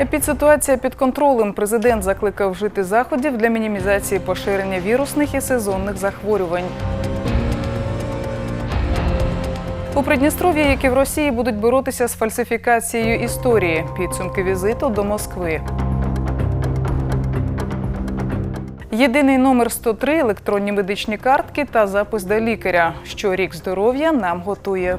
Епідситуація під контролем. Президент закликав вжити заходів для мінімізації поширення вірусних і сезонних захворювань. У Придністров'ї, як і в Росії, будуть боротися з фальсифікацією історії. Підсумки візиту до Москви. Єдиний номер 103, електронні медичні картки та запис до лікаря. Що рік здоров'я нам готує.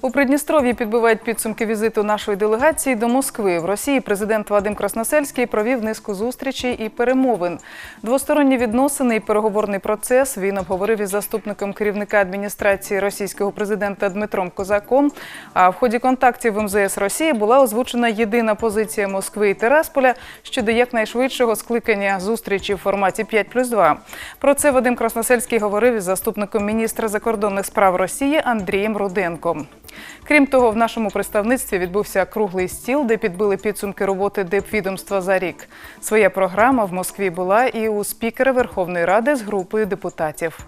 У Придністров'ї підбивають підсумки візиту нашої делегації до Москви. В Росії президент Вадим Красносельський провів низку зустрічей і перемовин. Двосторонні відносини і переговорний процес він обговорив із заступником керівника адміністрації російського президента Дмитром Козаком. А в ході контактів в МЗС Росії була озвучена єдина позиція Москви і Терасполя щодо якнайшвидшого скликання зустрічі в форматі 5 плюс 2. Про це Вадим Красносельський говорив із заступником міністра закордонних справ Росії Андрієм Руденком. Крім того, в нашому представництві відбувся круглий стіл, де підбили підсумки роботи депвідомства за рік. Своя програма в Москві була і у спікера Верховної Ради з групою депутатів.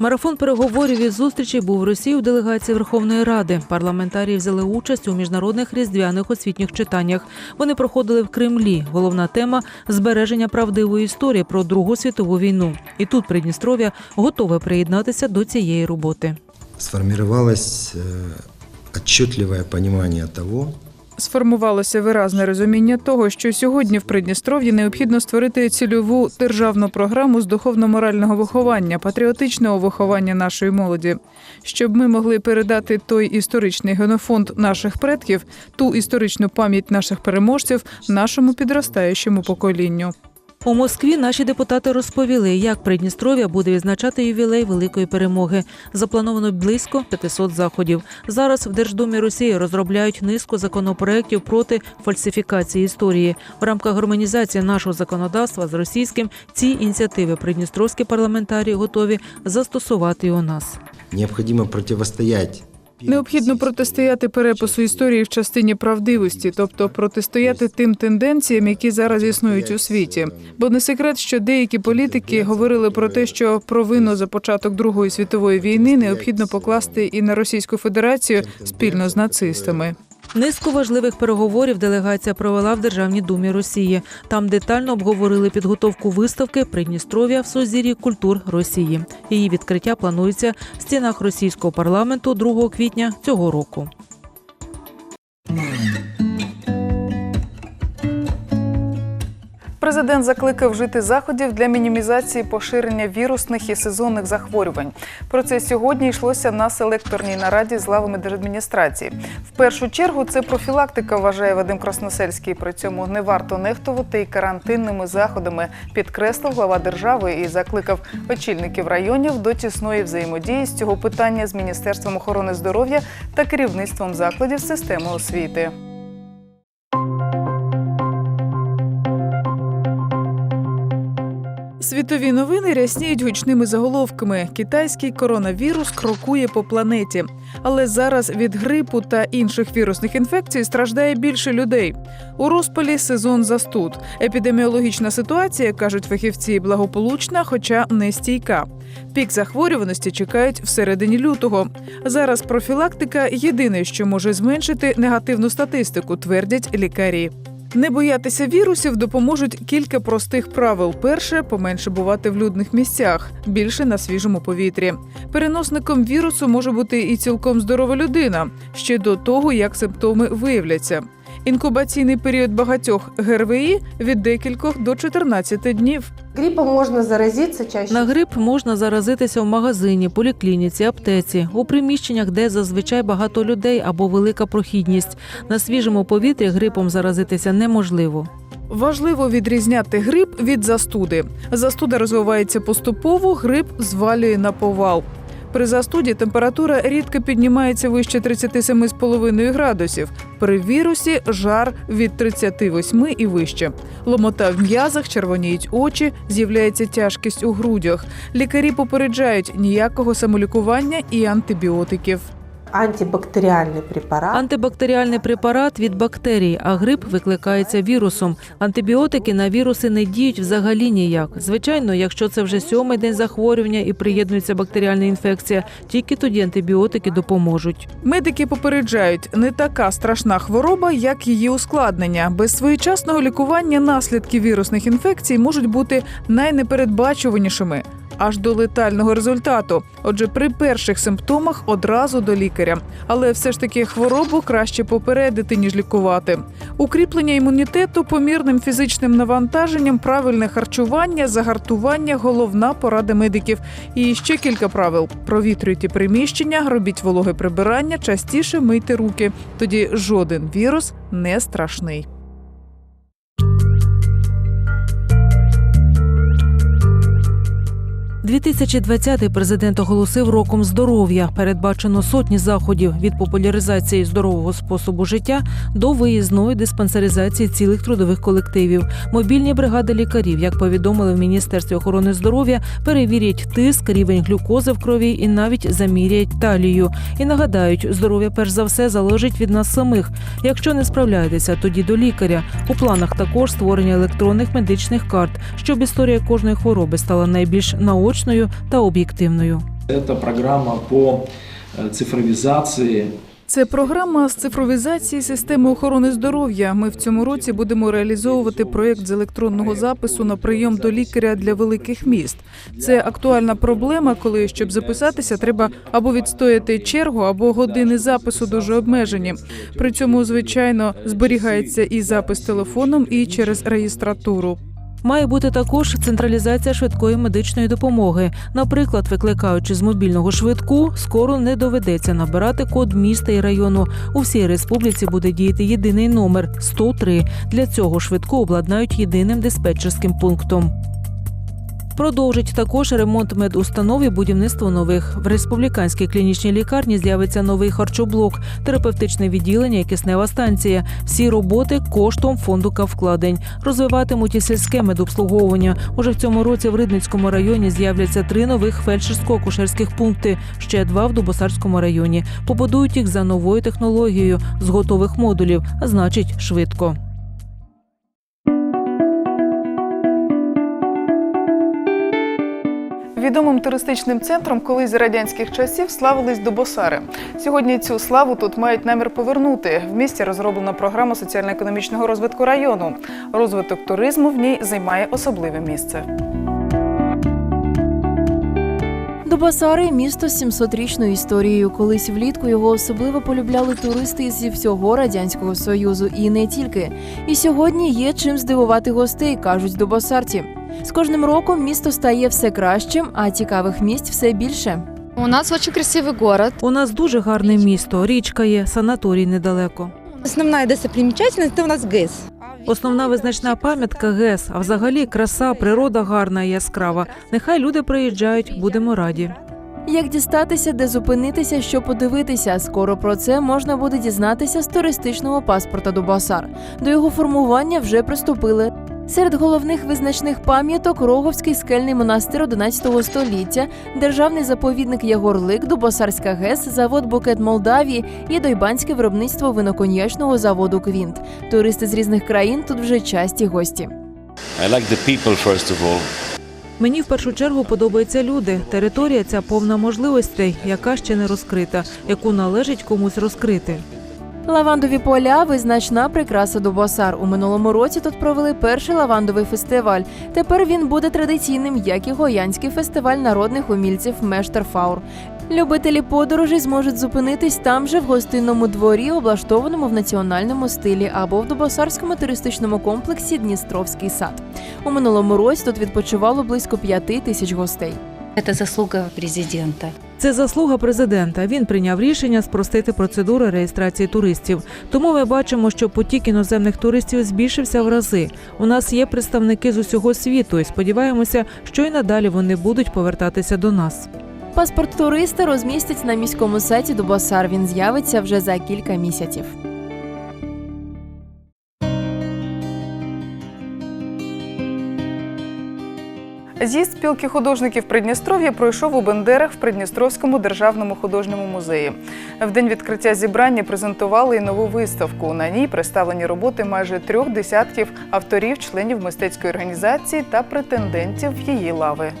Марафон переговорів і зустрічей був в Росії у делегації Верховної Ради. Парламентарії взяли участь у міжнародних різдвяних освітніх читаннях. Вони проходили в Кремлі. Головна тема збереження правдивої історії про Другу світову війну. І тут Придністров'я готове приєднатися до цієї роботи. Сформировалось э, отчетливое понимание того, Сформувалося виразне розуміння того, що сьогодні в Придністров'ї необхідно створити цільову державну програму з духовно-морального виховання, патріотичного виховання нашої молоді, щоб ми могли передати той історичний генофонд наших предків, ту історичну пам'ять наших переможців нашому підростаючому поколінню. У Москві наші депутати розповіли, як Придністров'я буде відзначати ювілей великої перемоги. Заплановано близько 500 заходів. Зараз в Держдумі Росії розробляють низку законопроєктів проти фальсифікації історії. В рамках гармонізації нашого законодавства з російським ці ініціативи придністровські парламентарії готові застосувати і у нас. необходимо противостоять Необхідно протистояти перепису історії в частині правдивості, тобто протистояти тим тенденціям, які зараз існують у світі. Бо не секрет, що деякі політики говорили про те, що провину за початок Другої світової війни необхідно покласти і на Російську Федерацію спільно з нацистами. Низку важливих переговорів делегація провела в Державній думі Росії. Там детально обговорили підготовку виставки Придністров'я в сузір'ї культур Росії. Її відкриття планується в стінах російського парламенту 2 квітня цього року. Президент закликав вжити заходів для мінімізації поширення вірусних і сезонних захворювань. Про це сьогодні йшлося на селекторній нараді з лавами держадміністрації. В першу чергу це профілактика, вважає Вадим Красносельський. При цьому не варто нехтувати і карантинними заходами, підкреслив глава держави і закликав очільників районів до тісної взаємодії з цього питання з Міністерством охорони здоров'я та керівництвом закладів системи освіти. Світові новини рясніють гучними заголовками. Китайський коронавірус крокує по планеті. Але зараз від грипу та інших вірусних інфекцій страждає більше людей. У розпалі сезон застуд. Епідеміологічна ситуація, кажуть фахівці, благополучна, хоча не стійка. Пік захворюваності чекають всередині лютого. Зараз профілактика єдине, що може зменшити негативну статистику, твердять лікарі. Не боятися вірусів допоможуть кілька простих правил. Перше поменше бувати в людних місцях, більше на свіжому повітрі. Переносником вірусу може бути і цілком здорова людина ще до того, як симптоми виявляться. Інкубаційний період багатьох ГРВІ від декількох до 14 днів. Гриппом можна заразитися чаще. На грип можна заразитися в магазині, поліклініці, аптеці, у приміщеннях, де зазвичай багато людей або велика прохідність. На свіжому повітрі грипом заразитися неможливо. Важливо відрізняти грип від застуди. Застуда розвивається поступово, грип звалює на повал. При застуді температура рідко піднімається вище 37,5 градусів. При вірусі жар від 38 і вище. Ломота в м'язах, червоніють очі, з'являється тяжкість у грудях. Лікарі попереджають ніякого самолікування і антибіотиків. Антибактериальный препарат. Антибактеріальний препарат від бактерій, а грип викликається вірусом. Антибіотики на віруси не діють взагалі ніяк. Звичайно, якщо це вже сьомий день захворювання і приєднується бактеріальна інфекція, тільки тоді антибіотики допоможуть. Медики попереджають, не така страшна хвороба, як її ускладнення. Без своєчасного лікування наслідки вірусних інфекцій можуть бути найнепередбачуванішими. Аж до летального результату. Отже, при перших симптомах одразу до лікаря. Але все ж таки хворобу краще попередити, ніж лікувати. Укріплення імунітету помірним фізичним навантаженням, правильне харчування, загартування головна порада медиків. І ще кілька правил: провітрюйте приміщення, робіть вологе прибирання, частіше мийте руки. Тоді жоден вірус не страшний. – 2020 президент оголосив роком здоров'я. Передбачено сотні заходів від популяризації здорового способу життя до виїзної диспансеризації цілих трудових колективів. Мобільні бригади лікарів, як повідомили в міністерстві охорони здоров'я, перевірять тиск, рівень глюкози в крові і навіть заміряють талію. І нагадають, здоров'я перш за все залежить від нас самих. Якщо не справляєтеся, тоді до лікаря. У планах також створення електронних медичних карт, щоб історія кожної хвороби стала найбільш наочною та об'єктивною. Это программа по э, цифровизации Це програма з цифровізації системи охорони здоров'я. Ми в цьому році будемо реалізовувати проєкт з електронного запису на прийом до лікаря для великих міст. Це актуальна проблема, коли щоб записатися, треба або відстояти чергу, або години запису дуже обмежені. При цьому, звичайно, зберігається і запис телефоном, і через реєстратуру. Має бути також централізація швидкої медичної допомоги. Наприклад, викликаючи з мобільного швидку, скоро не доведеться набирати код міста і району. У всій республіці буде діяти єдиний номер 103. Для цього швидку обладнають єдиним диспетчерським пунктом. Продовжить також ремонт медустанов і будівництво нових. В республіканській клінічній лікарні з'явиться новий харчоблок, терапевтичне відділення і киснева станція. Всі роботи коштом фонду Кавкладень. Розвиватимуть і сільське медобслуговування. Уже в цьому році в Ридницькому районі з'являться три нових фельдшерсько-акушерських пункти, ще два в Дубосарському районі. Побудують їх за новою технологією з готових модулів, а значить швидко. Відомим туристичним центром колись за радянських часів славились Дубосари. Сьогодні цю славу тут мають намір повернути. В місті розроблена програма соціально-економічного розвитку району. Розвиток туризму в ній займає особливе місце. Дубасари – місто з 700-річною історією. Колись влітку його особливо полюбляли туристи зі всього радянського союзу і не тільки. І сьогодні є чим здивувати гостей, кажуть дубасарці. З кожним роком місто стає все кращим, а цікавих місць все більше. У нас очень красивый город. У нас дуже гарне місто, річка є, санаторій недалеко. Основная достопримечательность это у нас ГЭС. Основна визначна пам'ятка ГЕС, а взагалі краса, природа гарна і яскрава. Нехай люди приїжджають, будемо раді. Як дістатися, де зупинитися, що подивитися? Скоро про це можна буде дізнатися з туристичного паспорта Дубасар. До його формування вже приступили. Серед головних визначних пам'яток Роговський скельний монастир 11 століття, державний заповідник Ягорлик, Дубосарська ГЕС, завод Букет Молдавії і дойбанське виробництво виноконьячного заводу Квінт. Туристи з різних країн тут вже часті гості. I like the people first of all. Мені в першу чергу подобаються люди. Територія ця повна можливостей, яка ще не розкрита, яку належить комусь розкрити. Лавандові поля визначна прикраса Дубосар. У минулому році тут провели перший лавандовий фестиваль. Тепер він буде традиційним, як і Гоянський фестиваль народних умільців Мештерфаур. Любителі подорожей зможуть зупинитись там же в гостинному дворі, облаштованому в національному стилі, або в Дубосарському туристичному комплексі Дністровський сад. У минулому році тут відпочивало близько п'яти тисяч гостей. Это заслуга президента. Це заслуга президента. Він прийняв рішення спростити процедури реєстрації туристів. Тому ми бачимо, що потік іноземних туристів збільшився в рази. У нас є представники з усього світу, і сподіваємося, що і надалі вони будуть повертатися до нас. Паспорт туриста розмістять на міському сайті Дубосар. Він з'явиться вже за кілька місяців. З'їзд спілки художників Придністров'я пройшов у Бендерах в Придністровському державному художньому музеї. В день відкриття зібрання презентували і нову виставку. На ній представлені роботи майже трьох десятків авторів, членів мистецької організації та претендентів її лави.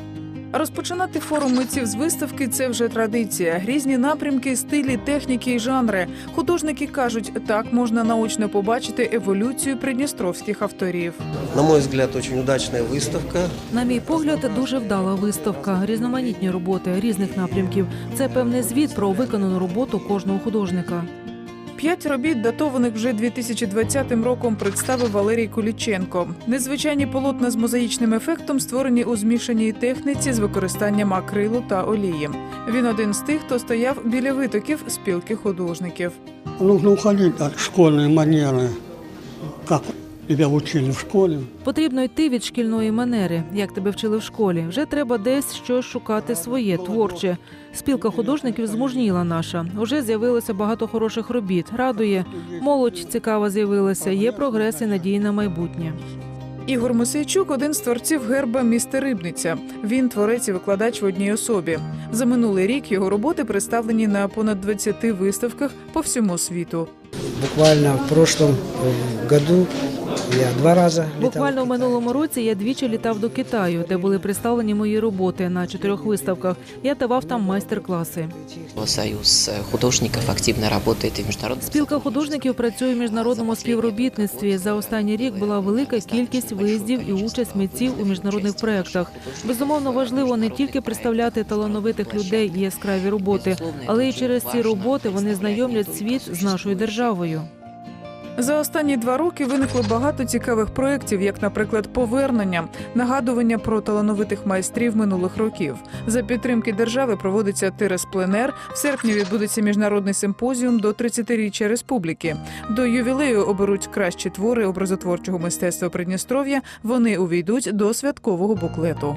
Розпочинати форум митців з виставки це вже традиція. Різні напрямки, стилі, техніки і жанри. Художники кажуть, так можна наочно побачити еволюцію придністровських авторів. На мой взгляд, очень удачная выставка. На мій погляд, дуже вдала виставка, різноманітні роботи різних напрямків. Це певний звіт про виконану роботу кожного художника. П'ять робіт, датованих вже 2020 роком, представив Валерій Куліченко. Незвичайні полотна з мозаїчним ефектом створені у змішаній техніці з використанням акрилу та олії. Він один з тих, хто стояв біля витоків спілки художників. Нужно уходить від школьної манери, как тебя учили в школе. Потрібно йти від шкільної манери, як тебе вчили в школі. Вже треба десь щось шукати своє, творче. Спілка художників змужніла наша. Уже з'явилося багато хороших робіт. Радує, молодь цікава з'явилася. Є прогрес і надії на майбутнє. Ігор Мосейчук один з творців герба міста Рибниця. Він творець і викладач в одній особі. За минулий рік його роботи представлені на понад 20 виставках по всьому світу. Буквально в прошлом году я два раза Буквально в минулому році я двічі літав до Китаю, де були представлені мої роботи на чотирьох виставках. Я давав там майстер-класи. Союз художников активно работает и в международном Спілка художників працює в міжнародному співробітництві. За останній рік була велика кількість виїздів і участь митців у міжнародних проєктах. Безумовно, важливо не тільки представляти талановитих людей і яскраві роботи, але й через ці роботи вони знайомлять світ з нашою державою. За останні два роки виникло багато цікавих проєктів, як, наприклад, повернення, нагадування про талановитих майстрів минулих років. За підтримки держави проводиться Терес-пленер. В серпні відбудеться міжнародний симпозіум до 30-річчя республіки. До ювілею оберуть кращі твори образотворчого мистецтва Придністров'я. Вони увійдуть до святкового буклету.